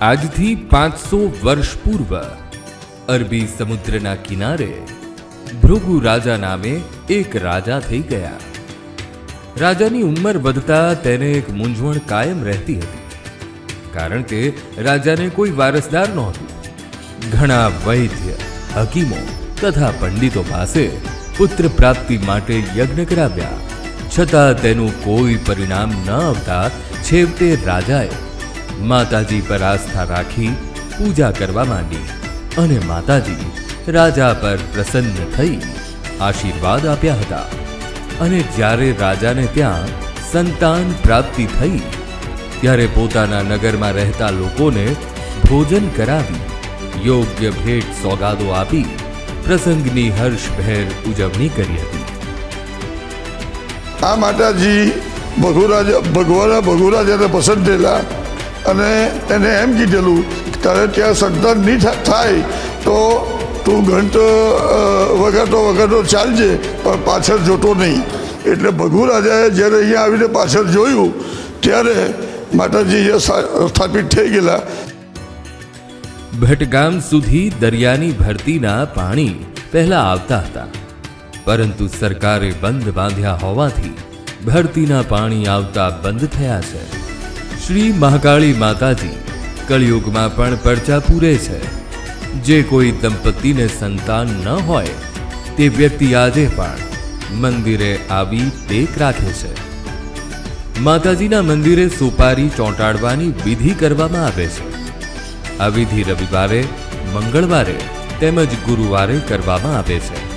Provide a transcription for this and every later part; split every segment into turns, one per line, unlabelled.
આજથી પાંચસો વર્ષ પૂર્વ અરબી સમુદ્રના કિનારે ભૃગુ રાજા નામે એક રાજા થઈ ગયા રાજાની ઉંમર વધતા તેને એક મૂંઝવણ કાયમ રહેતી હતી। કારણ કે રાજાને કોઈ વારસદાર નહોતું ઘણા વૈદ્ય હકીમો તથા પંડિતો પાસે પુત્ર પ્રાપ્તિ માટે યજ્ઞ કરાવ્યા છતાં તેનું કોઈ પરિણામ ન આવતા છેવટે રાજાએ માતાજી પર આસ્થા રાખી પૂજા કરવા માંડી અને માતાજી રાજા પર પ્રસન્ન થઈ આશીર્વાદ આપ્યા હતા. અને જ્યારે રાજાને ત્યાં સંતાન પ્રાપ્તિ થઈ, ત્યારે પોતાના નગરમાં રહેતા લોકોને ભોજન કરાવી યોગ્ય ભેટ સોગાદો આપી પ્રસંગની હર્ષભેર ઉજવણી કરી હતી.
આ માતાજી ભગુરાજા ભગવાન ભગુરાજાને પસંદ થયેલા. અને એને એમ કીધેલું તારે ત્યાં સંતાન નહીં થાય તો તું ઘંટ વગાડતો વગાડતો ચાલજે, પણ પાછળ જોતો નહીં. એટલે ભગુરાજાએ જ્યારે અહીંયા આવીને પાછળ જોયું, ત્યારે માતાજી સ્થાપિત થઈ ગયેલા.
ભટગામ સુધી દરિયાની ભરતીના પાણી પહેલા આવતા હતા. પરંતુ સરકારે બંધ બાંધ્યા હોવાથી ભરતીના પાણી આવતા બંધ થયા છે. શ્રી મહાકાળી માતાજી કળિયુગમાં પણ પડચા પૂરે છે. જે કોઈ દંપતીને સંતાન ન હોય, તે વ્યક્તિ આજે પણ મંદિરે આવી ટેક રાખે છે. માતાજીના મંદિરે સોપારી ચોંટાડવાની વિધિ કરવામાં આવે છે. આ વિધિ રવિવારે, મંગળવારે તેમજ ગુરુવારે કરવામાં આવે છે.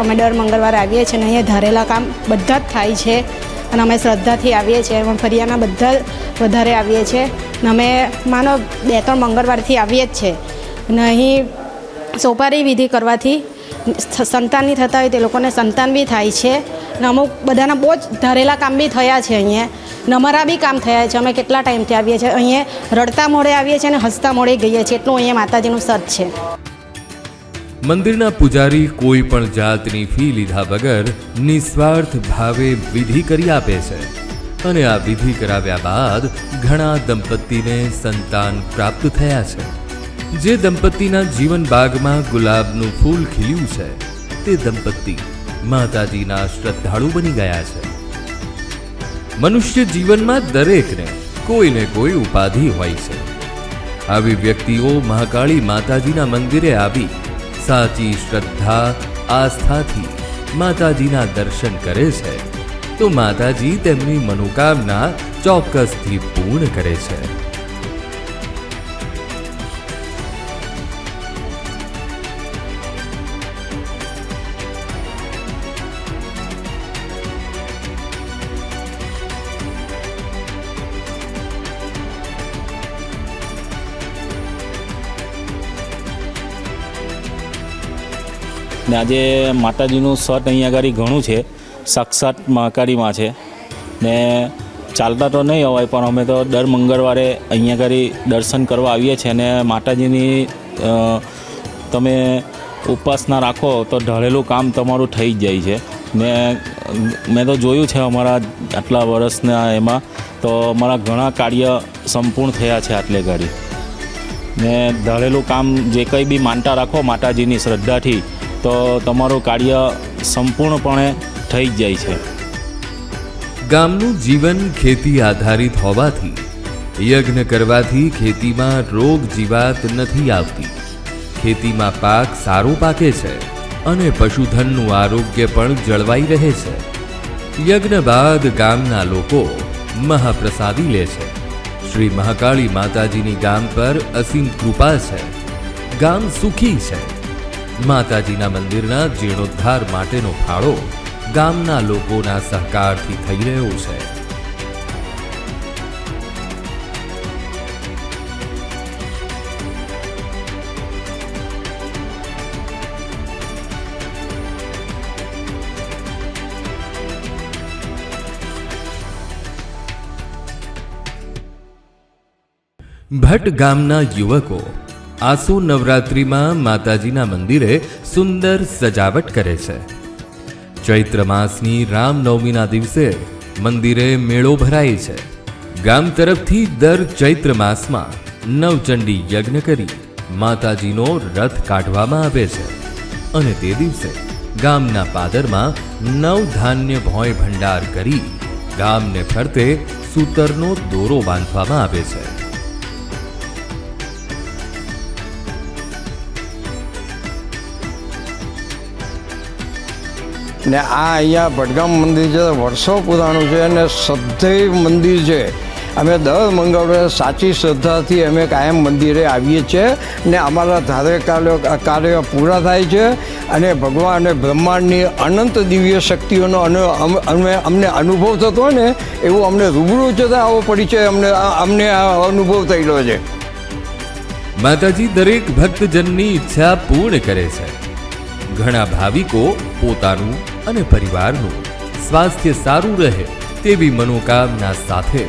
અમે દર મંગળવારે આવીએ છીએ અને અહીંયા ધારેલા કામ બધા જ થાય છે. અને અમે શ્રદ્ધાથી આવીએ છીએ. અમે ફરિયાના બધા વધારે આવીએ છીએ. અને અમે માનો બે ત્રણ મંગળવારથી આવીએ જ છે અને અહીં સોપારી વિધિ કરવાથી સંતાનની થતા હોય તે લોકોને સંતાન બી થાય છે. અને અમુક બધાના બહુ જ ધારેલા કામ બી થયા છે અહીંયા. ને અમારા બી કામ થયા છે. અમે કેટલા ટાઈમથી આવીએ છીએ. અહીંયા રડતા મોડે આવીએ છીએ અને હસતા મોડે ગઈએ છીએ. એટલું અહીંયા માતાજીનું સત છે.
મંદિરના પૂજારી કોઈ પણ જાતની ફી લીધા વગર નિસ્વાર્થ ભાવે વિધિ કરી આપે છે. અને આ વિધિ કરાવ્યા બાદ ઘણા દંપતીને સંતાન પ્રાપ્ત થયા છે. જે દંપતીના જીવન બાગમાં ગુલાબનું ફૂલ ખીલ્યું છે, તે દંપતી માતાજીના શ્રદ્ધાળુ બની ગયા છે. મનુષ્ય જીવનમાં દરેકને કોઈને કોઈ ઉપાધિ હોય છે. આવી વ્યક્તિઓ મહાકાળી માતાજીના મંદિરે આવી સાચી શ્રદ્ધા, આસ્થાથી માતાજીના દર્શન કરે છે. તો માતાજી તેમની મનોકામના ચોક્કસથી પૂર્ણ કરે છે.
ને આજે માતાજીનું સટ અહીંયા આગળ ઘણું છે. સાક્ષાત મહાકાળીમાં છે. ને ચાલતા તો નહીં અવાય, પણ અમે તો દર મંગળવારે અહીંયા આગળ દર્શન કરવા આવીએ છીએ અને માતાજીની તમે ઉપાસના રાખો તો ઢળેલું કામ તમારું થઈ જ જાય છે. ને, મેં તો જોયું છે અમારા આટલા વર્ષના એમાં, તો અમારા ઘણા કાર્ય સંપૂર્ણ થયા છે આટલે ઘડી. ને ધારેલું કામ જે કંઈ બી માનતા રાખો માતાજીની શ્રદ્ધાથી તો તમારું કાર્ય સંપૂર્ણપણે થઈ જાય છે.
ગામનું જીવન ખેતી આધારિત હોવાથી, યજ્ઞ કરવાથી ખેતીમાં રોગ જીવાત નથી આવતી. ખેતીમાં પાક સારો પાકે છે અને પશુધનનું આરોગ્ય પણ જળવાઈ રહે છે. યજ્ઞ બાદ ગામના લોકો મહાપ્રસાદી લે છે. શ્રી મહાકાળી માતાજીની ગામ પર અસીમ કૃપા છે. ગામ સુખી છે. માતાજીના મંદિરના જીર્ણોદ્ધાર માટેનો ફાળો ગામના લોકોના સહકારથી થઈ રહ્યો છે. ભટ્ટ ગામના યુવકો આસો નવરાત્રિમાં માતાજીના મંદિરે સુંદર સજાવટ કરે છે. ચૈત્ર માસની રામનવમીના દિવસે મંદિરે મેળો ભરાય છે. ગામ તરફથી દર ચૈત્ર માસમાં નવચંડી યજ્ઞ કરી માતાજીનો રથ કાઢવામાં આવે છે. અને તે દિવસે ગામના પાદરમાં નવ ધાન્ય ભોંય ભંડાર કરી ગામને ફરતે સૂતરનો દોરો બાંધવામાં આવે છે.
ને આ અહીંયા ભટગામ મંદિર છે, વર્ષો પુરાણું છે અને સદૈવ મંદિર છે. અમે દર મંગળવારે સાચી શ્રદ્ધાથી અમે કાયમ મંદિરે આવીએ છીએ ને અમારા ધારે કાર્યો, કાર્ય પૂરા થાય છે અને ભગવાન અને બ્રહ્માંડની અનંત દિવ્ય શક્તિઓનો અમે, અમને અનુભવ થતો હોય ને, એવું અમને રૂબરૂ જતાં આવો પરિચય અમને અમને આ અનુભવ થયેલો છે.
માતાજી દરેક ભક્તજનની ઈચ્છા પૂર્ણ કરે છે. ઘણા ભાવિકો પોતાનું અને પરિવારનું સ્વાસ્થ્ય સારું રહે તેવી મનોકામના સાથે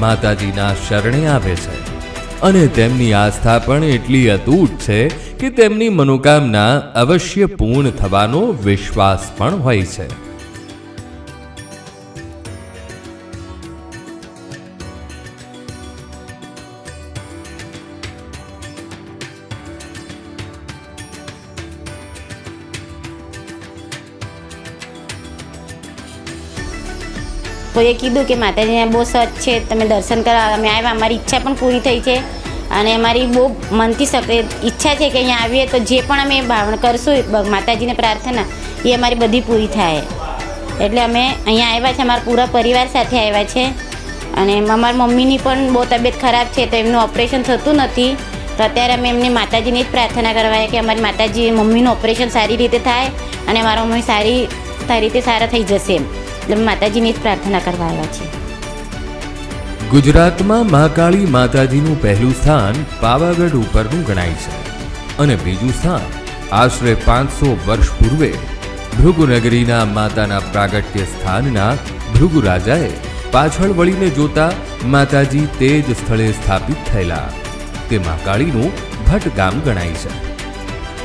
માતાજીના શરણે આવે છે. અને તેમની આસ્થા પણ એટલી અતૂટ છે કે તેમની મનોકામના અવશ્ય પૂર્ણ થવાનો વિશ્વાસ પણ હોય છે.
કોઈએ કીધું કે માતાજીને બહુ સચ છે, તમે દર્શન કરવા અમે આવ્યા, અમારી ઈચ્છા પણ પૂરી થઈ છે. અને અમારી બહુ મનથી શકે ઈચ્છા છે કે અહીંયા આવીએ તો જે પણ અમે ભાવણ કરશું માતાજીને પ્રાર્થના, એ અમારી બધી પૂરી થાય. એટલે અમે અહીંયા આવ્યા છે, અમારા પૂરા પરિવાર સાથે આવ્યા છે. અને અમારી મમ્મીની પણ બહુ તબિયત ખરાબ છે, તો એમનું ઓપરેશન થતું નથી. તો અત્યારે અમે એમની માતાજીની જ પ્રાર્થના કરવા કે અમારી માતાજી મમ્મીનું ઓપરેશન સારી રીતે થાય અને મારા મમ્મી સારી રીતે સારા થઈ જશે એમ. માતાજીની પ્રાર્થના કરવા આવ્યા છીએ.
ગુજરાતમાં મહાકાળી માતાજીનું પહેલું સ્થાન પાવાગઢ ઉપરનું ગણાય છે. અને બીજું સ્થાન આશરે પાંચસો વર્ષ પૂર્વે ભૃગુનગરીના માતાના પ્રાગટ્ય સ્થાનના ભૃગુ રાજાએ પાછળ વળીને જોતા માતાજી તે જ સ્થળે સ્થાપિત થયેલા. તે મહાકાળીનું ભટ્ટ ગામ ગણાય છે.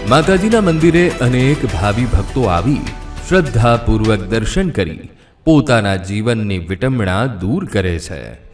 માતાજીના મંદિરે અનેક ભાવિ ભક્તો આવી શ્રદ્ધાપૂર્વક દર્શન કરી પોતાના જીવનની વિટંબણા દૂર કરે છે.